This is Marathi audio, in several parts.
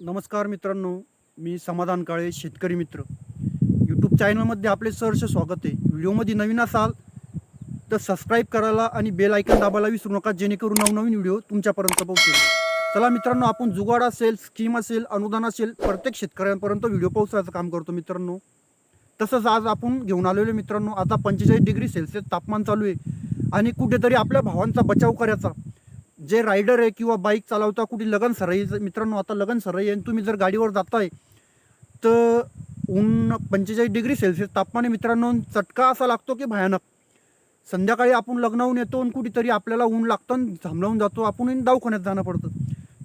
नमस्कार मित्रांनो मी समाधान काळे शेतकरी मित्र. यूट्यूब चॅनलमध्ये आपले सहर्ष स्वागत आहे. व्हिडिओमध्ये नवीन असाल तर सबस्क्राईब करायला आणि बेल ऐकन दाबायला विसरू नका जेणेकरून नवनवीन व्हिडिओ तुमच्यापर्यंत पोहोचेल. चला मित्रांनो आपण जुगाड असेल स्कीम असेल अनुदान असेल प्रत्येक शेतकऱ्यांपर्यंत व्हिडिओ पोहोचवायचं काम करतो मित्रांनो. तसंच आज आपण घेऊन आलेलो मित्रांनो आता पंचेचाळीस डिग्री सेल्सिअस तापमान चालू आहे. आणि कुठेतरी आपल्या भावांचा बचाव करायचा जे रायडर आहे किंवा बाईक चालवता कुठे लगन सराई मित्रांनो आता लगन सराई आहे आणि तुम्ही जर गाडीवर जाताय तर ऊन पंचेचाळीस डिग्री सेल्सिअस तापमान मित्रांनो चटका असा लागतो की भयानक. संध्याकाळी आपण लग्नाहून येतो आणि कुठेतरी आपल्याला ऊन लागतं आणि झांबलावून जातो आपण दवाखान्यात जाणं पडतं.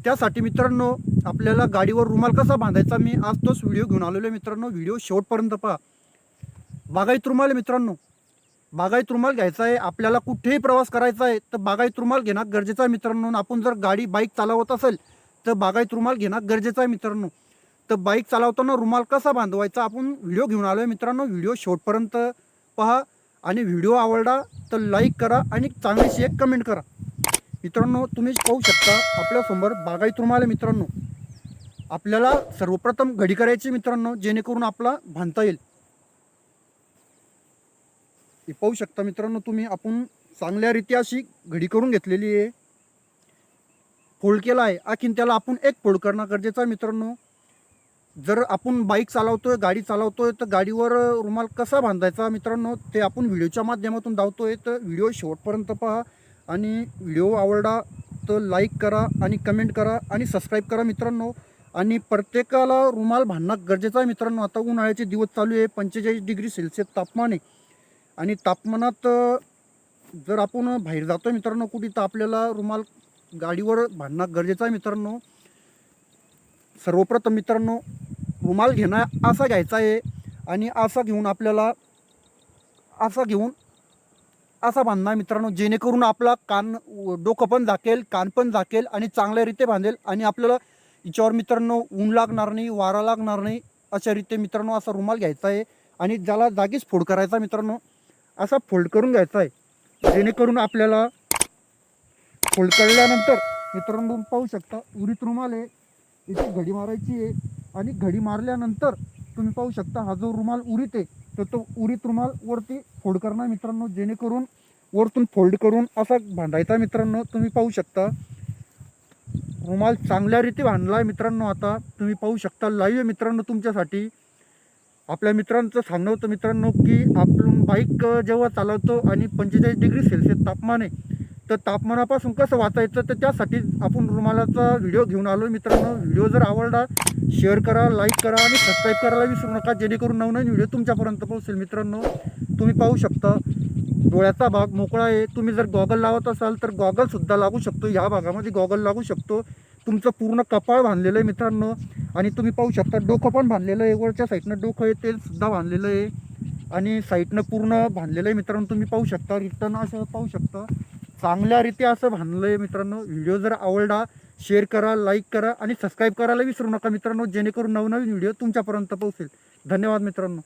त्यासाठी मित्रांनो आपल्याला गाडीवर रुमाल कसा बांधायचा मी आज तोच व्हिडिओ घेऊन आलेलो आहे मित्रांनो. व्हिडिओ शेवटपर्यंत पहा. बागायत रुमाल आहे मित्रांनो. बागायत रुमाल घ्यायचा आहे आपल्याला कुठेही प्रवास करायचा आहे तर बागायत रुमाल घेणं गरजेचं आहे मित्रांनो. आपण जर गाडी बाईक चालवत असेल तर बागायत रुमाल घेणं गरजेचं आहे मित्रांनो. तर बाईक चालवताना रुमाल कसा बांधवायचा? आपण व्हिडिओ घेऊन आलो आहे मित्रांनो व्हिडिओ शेवटपर्यंत पहा आणि व्हिडिओ आवडला तर लाईक करा आणि चांगलीशी एक कमेंट करा. मित्रांनो तुम्ही पाहू शकता आपल्यासमोर बागायत रुमाल आहे मित्रांनो. आपल्याला सर्वप्रथम घडी करायची मित्रांनो जेणेकरून आपला बांधता येईल. हे पाहू शकता मित्रांनो तुम्ही आपण चांगल्यारीत्या अशी घडी करून घेतलेली आहे. फोल्ड केला आहे. आखीन त्याला आपण एक फोल्ड करणं गरजेचं आहे मित्रांनो. जर आपण बाईक चालवतोय गाडी चालवतोय तर गाडीवर रुमाल कसा बांधायचा मित्रांनो ते आपण व्हिडिओच्या माध्यमातून धावतोय तर व्हिडिओ शेवटपर्यंत पहा आणि व्हिडिओ आवडला तर लाईक करा आणि कमेंट करा आणि सबस्क्राईब करा मित्रांनो. आणि प्रत्येकाला रुमाल बांधणं गरजेचं आहे मित्रांनो. आता उन्हाळ्याचे दिवस चालू आहे. पंचेचाळीस डिग्री सेल्सिअस तापमान आहे. आणि तापमानात जर आपण बाहेर जातो मित्रांनो कुठे तर आपल्याला रुमाल गाडीवर बांधणं गरजेचं आहे मित्रांनो. सर्वप्रथम मित्रांनो रुमाल घेणं असा घ्यायचा आहे आणि असा घेऊन आपल्याला असा घेऊन असा बांधणार मित्रांनो. जेणेकरून आपला कान डोकं पण झाकेल कान पण झाकेल आणि चांगल्या रीते बांधेल आणि आपल्याला याच्यावर मित्रांनो ऊन लागणार नाही वारा लागणार नाही अशा रीते मित्रांनो असा रुमाल घ्यायचा आहे. आणि ज्याला जागीच फोड करायचा मित्रांनो असा फोल्ड करून घ्यायचा आहे. जेणेकरून आपल्याला फोल्ड केल्यानंतर मित्रांनो पाहू शकता उरीत रुमाल आहे इथे घडी मारायची आहे आणि घडी मारल्यानंतर तुम्ही पाहू शकता हा जो रुमाल उरीत आहे तर तो उरीत रुमाल वरती फोल्ड करणार मित्रांनो जेणेकरून वरतून फोल्ड करून असा भांडायचा मित्रांनो तुम्ही पाहू शकता. रुमाल चांगल्या रीती बांधला आहे मित्रांनो आता तुम्ही पाहू शकता लाईव्ह आहे मित्रांनो तुमच्यासाठी. आपल्या मित्रांचं सांगणं होतं मित्रांनो की आप बाईक जेव्हा चालवतो आणि पंचेचाळीस डिग्री सेल्सिअस तापमान आहे तर तापमानापासून कसं वाचायचं? तर त्यासाठी आपण रुमालाचा व्हिडिओ घेऊन आलो. मित्रांनो व्हिडिओ जर आवडला शेअर करा लाईक करा आणि सबस्क्राईब करायला विसरू नका. जेणेकरून नवनवीन व्हिडिओ तुमच्यापर्यंत पोहोचेल. मित्रांनो तुम्ही पाहू शकता डोळ्याचा भाग मोकळा आहे. तुम्ही जर गॉगल लावत असाल तर गॉगलसुद्धा लागू शकतो. ह्या भागामध्ये गॉगल लागू शकतो. तुमचं पूर्ण कपाळ बांधलेलं आहे मित्रांनो. आणि तुम्ही पाहू शकता डोकं पण बांधलेलं आहे. वरच्या साईडनं डोकं आहे ते सुद्धा बांधलेलं आहे. आणि साईडनं पूर्ण बांधलेलं आहे मित्रांनो तुम्ही पाहू शकता रिटर्न असं पाहू शकता. चांगल्या रीती असं बांधलं आहे मित्रांनो. व्हिडिओ जर आवडला शेअर करा लाईक करा आणि सबस्क्राईब करायला विसरू नका मित्रांनो जेणेकरून नवनवीन व्हिडिओ तुमच्यापर्यंत पोहोचेल. धन्यवाद मित्रांनो.